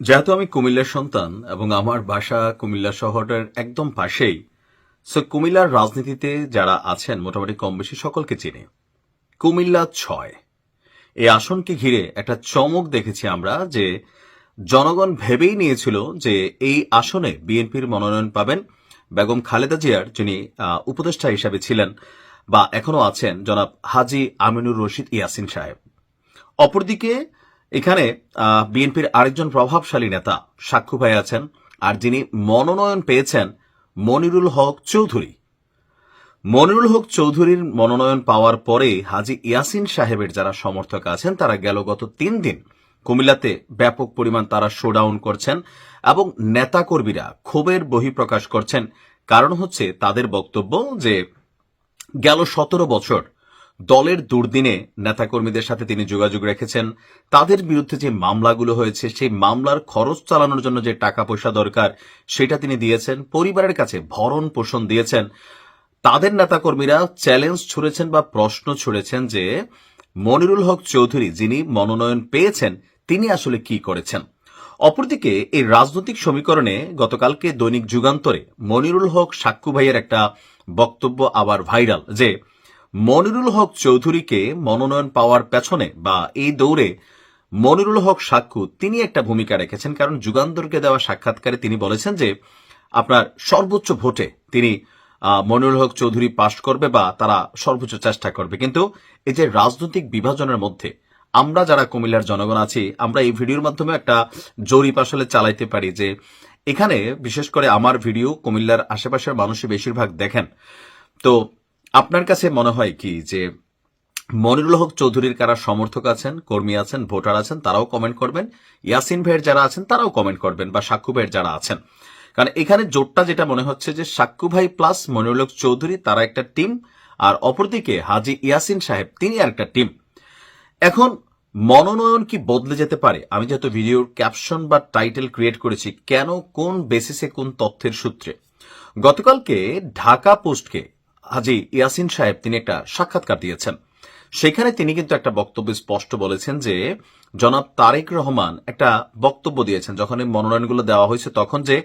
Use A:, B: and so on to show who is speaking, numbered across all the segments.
A: যেহেতু আমি কুমিল্লার সন্তান এবং আমার বাসা কুমিল্লা শহরের একদম পাশেই সো কুমিল্লার রাজনীতিতে যারা আছেন মোটামুটি কম বেশি সকলকে চিনি। কুমিল্লা ছয়। এই আসনকে ঘিরে একটা চমক দেখেছি আমরা যে জনগণ ভেবেই নিয়েছিল যে এই আসনে বিএনপির মনোনয়ন পাবেন বেগম খালেদা জিয়ার, যিনি উপদেষ্টা হিসাবে ছিলেন বা এখনও আছেন, জনাব হাজি আমিনুর রশিদ ইয়াসিন সাহেব। অপরদিকে এখানে বিএনপির আরেকজন প্রভাবশালী নেতা সাক্ষু ভাই আছেন, আর যিনি মনোনয়ন পেয়েছেন মনিরুল হক চৌধুরী। মনিরুল হক চৌধুরীর মনোনয়ন পাওয়ার পরে হাজি ইয়াসিন সাহেবের যারা সমর্থক আছেন, তারা গেল গত তিন দিন কুমিল্লাতে ব্যাপক পরিমাণ তারা শোডাউন করছেন এবং নেতাকর্মীরা ক্ষোভের বহিঃপ্রকাশ করছেন। কারণ হচ্ছে তাদের বক্তব্য যে গেল সতেরো বছর দলের দুর্দিনে নেতাকর্মীদের সাথে তিনি যোগাযোগ রেখেছেন। তাদের বিরুদ্ধে যে মামলাগুলো হয়েছে, সেই মামলার খরচ চালানোর জন্য যে টাকা পয়সা দরকার, সেটা তিনি দিয়েছেন, পরিবারের কাছে ভরণ পোষণ দিয়েছেন। তাদের নেতাকর্মীরা চ্যালেঞ্জ ছুড়েছেন বা প্রশ্ন ছুড়েছেন যে, মনিরুল হক চৌধুরী যিনি মনোনয়ন পেয়েছেন, তিনি আসলে কি করেছেন? অপরদিকে, এই রাজনৈতিক সমীকরণে গতকালকে দৈনিক যুগান্তরে মনিরুল হক সাক্কু ভাইয়ের একটা বক্তব্য আবার ভাইরাল যে মনিরুল হক চৌধুরীকে মনোনয়ন পাওয়ার পেছনে বা এই দৌড়ে মনিরুল হক সাক্কু তিনি একটা ভূমিকা রেখেছেন, কারণ যুগান্তরকে দেওয়া সাক্ষাৎকারে তিনি বলেছেন যে আপনার সর্বোচ্চ ভোটে তিনি মনিরুল হক চৌধুরী পাশ করবে বা তারা সর্বোচ্চ চেষ্টা করবে। কিন্তু এই যে রাজনৈতিক বিভাজনের মধ্যে আমরা যারা কুমিল্লার জনগণ আছি, আমরা এই ভিডিওর মাধ্যমে একটা জরিপ আসলে চালাইতে পারি যে এখানে বিশেষ করে আমার ভিডিও কুমিল্লার আশেপাশের মানুষই বেশিরভাগ দেখেন। তো আপনার কাছে মনে হয় কি যে মনিরুল হক চৌধুরীর কারা সমর্থক আছেন, কর্মী আছেন, ভোটার আছেন, তারাও কমেন্ট করবেন? ইয়াসিন ভাইয়ের যারা আছেন, তারাও কমেন্ট করবেন, বা সাক্ষু ভাইয়ের যারা আছেন? কারণ এখানে জোটটা যেটা মনে হচ্ছে যে সাক্ষু ভাই প্লাস মনিরুল হক চৌধুরী, তারা একটা টিম আর অপরদিকে হাজি ইয়াসিন সাহেব, তিনি আর একটা টিম এখন মনোনয়ন কি বদলে যেতে পারে? আমি যেহেতু ভিডিওর ক্যাপশন বা টাইটেল ক্রিয়েট করেছি, কেন, কোন বেসিসে কোন তথ্যের সূত্রে? গতকালকে ঢাকা পোস্টকে হাজি ইয়াসিন সাহেব তিনি একটা সাক্ষাৎকার দিয়েছেন। সেখানে তিনি কিন্তু একটা বক্তব্য স্পষ্ট বলেছেন যে, জনাব তারেক রহমান একটা বক্তব্য দিয়েছেন যখন এই মনোনয়নগুলো দেওয়া হয়েছে তখন যে,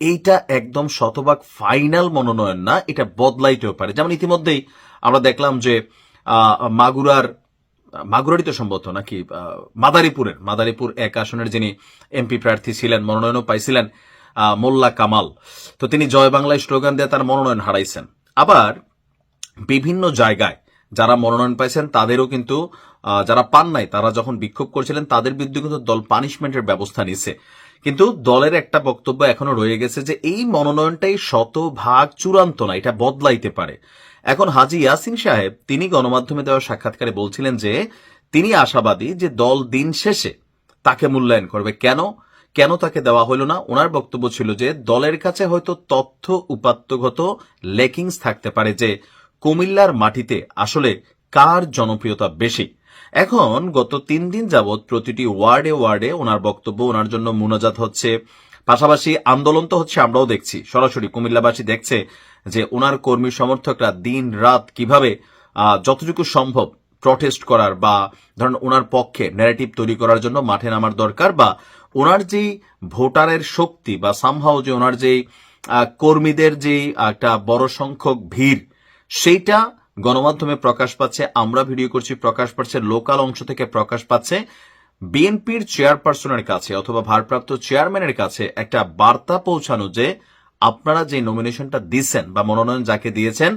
A: এইটা একদম শতভাগ ফাইনাল মনোনয়ন না, এটা বদলাইতেও পারে। যেমন ইতিমধ্যেই আমরা দেখলাম যে মাগুরার, মাগুরারই তো সম্ভবত নাকি মাদারীপুরের, মাদারীপুর এক আসনের যিনি এমপি প্রার্থী ছিলেন, মনোনয়নও পাইছিলেন মোল্লা কামাল। তো তিনি জয় বাংলায় স্লোগান দিয়ে তার মনোনয়ন হারাইছেন। আবার বিভিন্ন জায়গায় যারা মনোনয়ন পাইছেন, তাদেরও কিন্তু যারা পান নাই, তারা যখন বিক্ষোভ করেছিলেন, তাদের বিরুদ্ধে কিন্তু দল পানিশমেন্টের ব্যবস্থা নিছে কিন্তু দলের একটা বক্তব্য এখনও রয়ে গেছে যে, এই মনোনয়নটাই শতভাগ চূড়ান্ত না, এটা বদলাইতে পারে। এখন হাজি ইয়াসিন সাহেব, তিনি গণমাধ্যমে দেওয়া সাক্ষাৎকারে বলছিলেন যে, তিনি আশাবাদী যে দল দিন শেষে তাকে মূল্যায়ন করবে। কেন? কেন তাকে দেওয়া হলো না? ওনার বক্তব্য ছিল যে, দলের কাছে হয়তো তথ্য উপাত্তগত লেকিংস থাকতে পারে যে, কুমিল্লার মাটিতে আসলে কার জনপ্রিয়তা বেশি। এখন গত তিন দিন যাবৎ প্রতিটি ওয়ার্ডে ওয়ার্ডে ওনার বক্তব্য, ওনার জন্য মুনাজাত হচ্ছে। পাশাপাশি আন্দোলন তো হচ্ছে, আমরাও দেখছি। সরাসরি কুমিল্লাবাসী দেখছে যে, ওনার কর্মী সমর্থকরা দিন রাত কীভাবে যতটুকু সম্ভব প্রটেস্ট করার বা ধরেন ওনার পক্ষে ন্যারেটিভ তৈরি করার জন্য মাঠে নামার দরকার বা ওনার যেই ভোটারের শক্তি বা সামহাও যে ওনার যেই কর্মীদের যেই একটা বড় সংখ্যক ভিড়, সেইটা গণমাধ্যমে প্রকাশ পাচ্ছে, আমরা ভিডিও করছি, প্রকাশ পাচ্ছে লোকাল অংশ থেকে প্রকাশ পাচ্ছে। বিএনপির চেয়ারপারসনের কাছে অথবা ভারপ্রাপ্ত চেয়ারম্যানের কাছে একটা বার্তা পৌঁছানো যে আপনারা যে নমিনেশনটা দিচ্ছেন বা মনোনয়ন যাকে দিয়েছেন,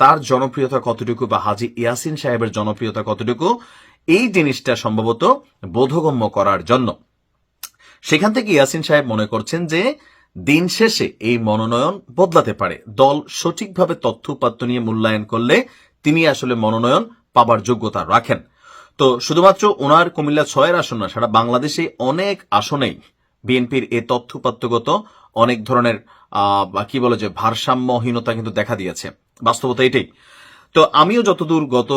A: তার জনপ্রিয়তা কতটুকু বা হাজি ইয়াসিন সাহেবের জনপ্রিয়তা কতটুকু, এই জিনিসটা সম্ভবত বোধগম্য করার জন্য। সেখান থেকে ইয়াসিন সাহেব মনে করছেন যে, দিন শেষে এই মনোনয়ন বদলাতে পারে। দল সঠিকভাবে তথ্য উপাত্ত নিয়ে মূল্যায়ন করলে তিনি আসলে মনোনয়ন পাবার যোগ্যতা রাখেন। তো শুধুমাত্র ওনার কুমিল্লা ছয়ের আসন না, সারা বাংলাদেশে অনেক আসনেই বিএনপির এ তথ্য উপাত্তগত অনেক ধরনের কি বলে যে ভারসাম্যহীনতা কিন্তু দেখা দিয়েছে। বাস্তবতা এটাই। তো আমিও যতদূর গত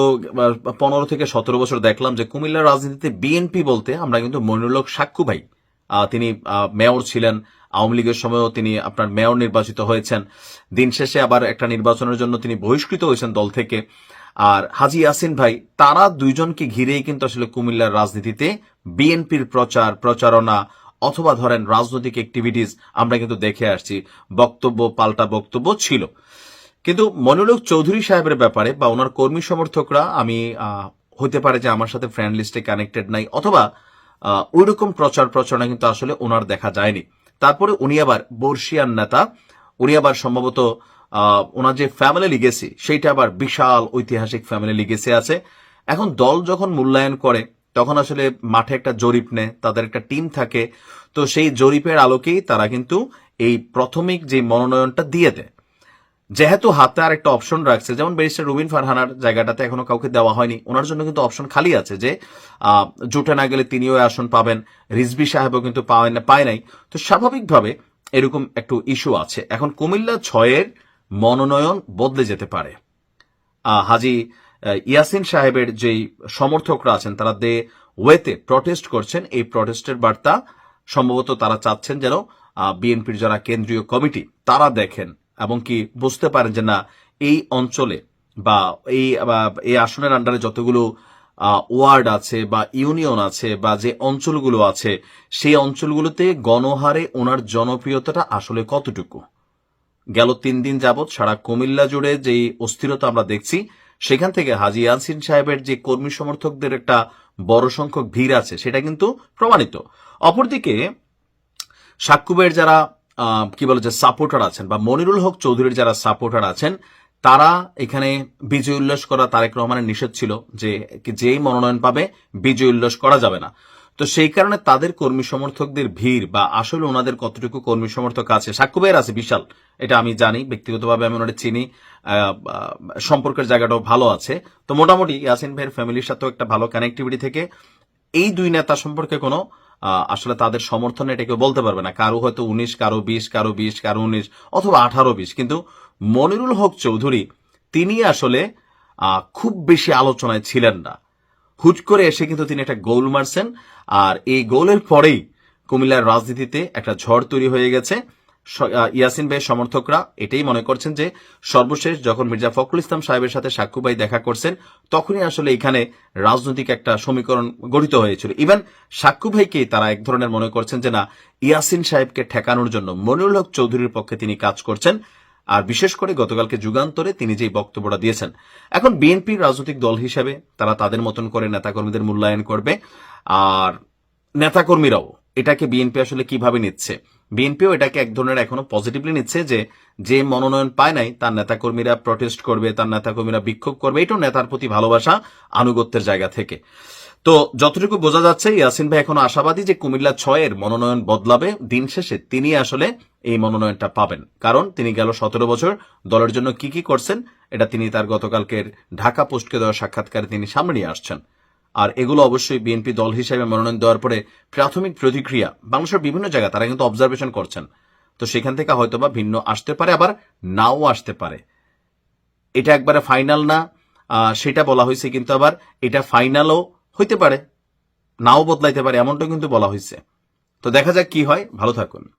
A: পনেরো থেকে সতেরো বছর দেখলাম যে কুমিল্লার রাজনীতিতে বিএনপি বলতে আমরা কিন্তু মনিরুল হক সাক্ষু ভাই। তিনি মেয়র ছিলেন। আওয়ামী লীগের সময়ও তিনি আপনার মেয়র নির্বাচিত হয়েছেন। দিন শেষে আবার একটা নির্বাচনের জন্য তিনি বহিষ্কৃত হয়েছেন দল থেকে। আর হাজি ইয়াসিন ভাই, তারা দুইজনকে ঘিরেই কিন্তু আসলে কুমিল্লার রাজনীতিতে বিএনপির প্রচার, প্রচারণা অথবা ধরেন রাজনৈতিক অ্যাক্টিভিটিস আমরা কিন্তু দেখে আসছি বক্তব্য পাল্টা বক্তব্য ছিল। কিন্তু মনিরুল চৌধুরী সাহেবের ব্যাপারে বা ওনার কর্মী সমর্থকরা আমি হতে পারে যে আমার সাথে ফ্রেন্ড লিস্টে কানেক্টেড নাই অথবা আহ, ওইরকম প্রচার প্রচারণা কিন্তু আসলে ওনার দেখা যায়নি। তারপরে উনি আবার বর্ষিয়ান নেতা উনি আবার সম্ভবত ওনার যে ফ্যামিলি লিগেসি সেইটা আবার বিশাল ঐতিহাসিক ফ্যামিলি লিগেসি আছে। এখন দল যখন মূল্যায়ন করে তখন আসলে মাঠে একটা জরিপ নেয়, তাদের একটা টিম থাকে। তো সেই জরিপের আলোকেই তারা কিন্তু এই প্রাথমিক যে মনোনয়নটা দিয়ে দেয়। যেহেতু হাতে আর একটা অপশন রাখছে, যেমন ব্যারিস্টার রুবিন ফারহানার জায়গাটাতে এখনও কাউকে দেওয়া হয়নি, ওনার জন্য কিন্তু অপশন খালি আছে যে জোটে না গেলে তিনিও আসন পাবেন রিজবি সাহেবও কিন্তু পায় না, পায় নাই। তো স্বাভাবিকভাবে এরকম একটু ইস্যু আছে। এখন কুমিল্লা ছয়ের মনোনয়ন বদলে যেতে পারে। হাজি ইয়াসিন সাহেবের যেই সমর্থকরা আছেন, তারা দে ওয়েতে প্রটেস্ট করছেন। এই প্রটেস্টের বার্তা সম্ভবত তারা চাচ্ছেন যেন বিএনপির যারা কেন্দ্রীয় কমিটি, তারা দেখেন এবং কি বুঝতে পারেন যে না, এই অঞ্চলে বা এই এই আসনের আন্ডারে যতগুলো ওয়ার্ড আছে বা ইউনিয়ন আছে বা যে অঞ্চলগুলো আছে, সেই অঞ্চলগুলোতে গণহারে ওনার জনপ্রিয়তাটা আসলে কতটুকু? গেল তিন দিন যাবৎ সারা কুমিল্লা জুড়ে যে অস্থিরতা আমরা দেখছি সেখান থেকে হাজি ইয়ানসিন সাহেবের যে কর্মী সমর্থকদের একটা বড় সংখ্যক ভিড় আছে, সেটা কিন্তু প্রমাণিত। অপরদিকে, সাক্কুবের যারা কি বলে যে সাপোর্টার আছেন বা মনিরুল হক চৌধুরীর যারা সাপোর্টার আছেন, তারা এখানে বিজয় উল্লাস করা তারেক রহমানের নিষেধ ছিল যে যেই মনোনয়ন পাবে, বিজয় উল্লাস করা যাবে না। তো সেই কারণে তাদের কর্মী সমর্থকদের ভিড় বা আসলে ওনাদের কতটুকু কর্মী সমর্থক আছে সাক্ষ্যবের আছে বিশাল। এটা আমি জানি, ব্যক্তিগতভাবে আমি ওনাদের চিনি সম্পর্কের জায়গাটাও ভালো আছে। তো মোটামুটি ইয়াসিন ভাইয়ের ফ্যামিলির সাথেও একটা ভালো কানেক্টিভিটি থেকে এই দুই নেতা সম্পর্কে কোনো আসলে তাদের সমর্থন এটা কেউ বলতে পারবে না। কারও হয়তো উনিশ, কারও বিশ কারও বিশ, কারও উনিশ, অথবা আঠারো, বিশ। কিন্তু মনিরুল হক চৌধুরী, তিনি আসলে খুব বেশি আলোচনায় ছিলেন না। হুট করে এসে কিন্তু তিনি একটা গোল মারছেন। আর এই গোলের পরেই কুমিল্লার রাজনীতিতে একটা ঝড় তৈরি হয়ে গেছে। ইয়াসিন ভাইয়ের সমর্থকরা এটাই মনে করছেন যে, সর্বশেষ যখন মির্জা ফখরুল ইসলাম সাহেবের সাথে সাক্ষু ভাই দেখা করছেন, তখনই আসলে এখানে রাজনৈতিক একটা সমীকরণ গঠিত হয়েছিল। ইভেন সাক্ষু ভাইকে তারা এক ধরনের মনে করছেন যে, না, ইয়াসিন সাহেবকে ঠেকানোর জন্য মনিরুল হক চৌধুরীর পক্ষে তিনি কাজ করছেন। আর বিশেষ করে গতকালকে যুগান্তরে তিনি যেই বক্তব্যটা দিয়েছেন, এখন বিএনপির রাজনৈতিক দল হিসেবে তারা তাদের মতন করে নেতাকর্মীদের মূল্যায়ন করবে, আর নেতাকর্মীরাও এটাকে বিএনপি আসলে কীভাবে নিচ্ছে? বিএনপিও এটাকে এক ধরনের এখনও পজিটিভলি নিচ্ছে যে যে মনোনয়ন পায় নাই, তার নেতাকর্মীরা প্রটেস্ট করবে, তার নেতাকর্মীরা বিক্ষোভ করবে, এটাও নেতার প্রতি ভালোবাসা, আনুগত্যের জায়গা থেকে। তো যতটুকু বোঝা যাচ্ছে, ইয়াসিন ভাই এখনও আশাবাদী যে কুমিল্লা ছয়ের মনোনয়ন বদলাবে। দিন শেষে তিনি আসলে এই মনোনয়নটা পাবেন। কারণ তিনি গেল সতেরো বছর। দলের জন্য কি কি করছেন, এটা তিনি তার গতকালকের ঢাকা পোস্টকে দেওয়া সাক্ষাৎকারে তিনি সামনে নিয়ে আসছেন। আর এগুলো অবশ্যই বিএনপি দল হিসেবে মনোনয়ন দেওয়ার পরে প্রাথমিক প্রতিক্রিয়া, বাংলাদেশের বিভিন্ন জায়গায় তারা কিন্তু অবজারভেশন করছেন। তো সেখান থেকে হয়তোবা ভিন্ন আসতে পারে, আবার নাও আসতে পারে। এটা একবারে ফাইনাল না। সেটা বলা হয়েছে কিন্তু আবার এটা ফাইনালও হইতে পারে, নাও বদলাইতে পারে, এমনটাও কিন্তু বলা হয়েছে তো দেখা যাক কি হয়। ভালো থাকুন।